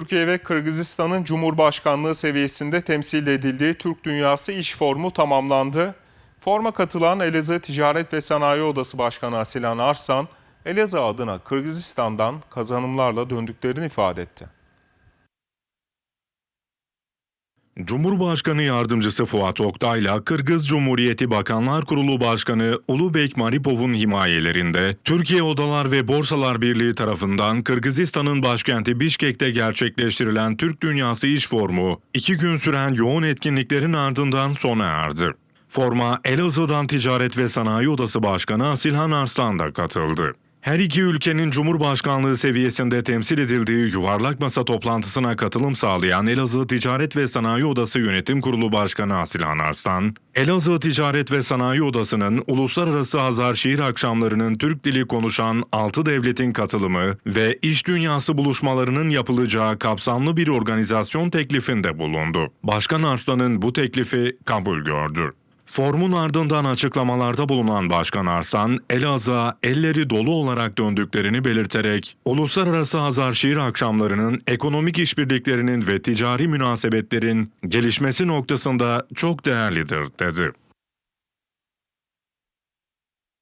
Türkiye ve Kırgızistan'ın Cumhurbaşkanlığı seviyesinde temsil edildiği Türk Dünyası İş Forumu tamamlandı. Forma katılan Elazığ Ticaret ve Sanayi Odası Başkanı Asilan Arslan, Elazığ adına Kırgızistan'dan kazanımlarla döndüklerini ifade etti. Cumhurbaşkanı Yardımcısı Fuat Oktay'la Kırgız Cumhuriyeti Bakanlar Kurulu Başkanı Ulubek Maripov'un himayelerinde Türkiye Odalar ve Borsalar Birliği tarafından Kırgızistan'ın başkenti Bişkek'te gerçekleştirilen Türk Dünyası İş Forumu iki gün süren yoğun etkinliklerin ardından sona erdi. Forma Elazığ'dan Ticaret ve Sanayi Odası Başkanı Asilhan Arslan da katıldı. Her iki ülkenin Cumhurbaşkanlığı seviyesinde temsil edildiği yuvarlak masa toplantısına katılım sağlayan Elazığ Ticaret ve Sanayi Odası Yönetim Kurulu Başkanı Asilhan Arslan, Elazığ Ticaret ve Sanayi Odası'nın Uluslararası Hazar Şiir Akşamları'nın Türk dili konuşan 6 devletin katılımı ve iş dünyası buluşmalarının yapılacağı kapsamlı bir organizasyon teklifinde bulundu. Başkan Arslan'ın bu teklifi kabul gördü. Formun ardından açıklamalarda bulunan Başkan Arslan, Elazığ'a elleri dolu olarak döndüklerini belirterek, Uluslararası Hazar Şiir Akşamları'nın ekonomik işbirliklerinin ve ticari münasebetlerin gelişmesi noktasında çok değerlidir dedi.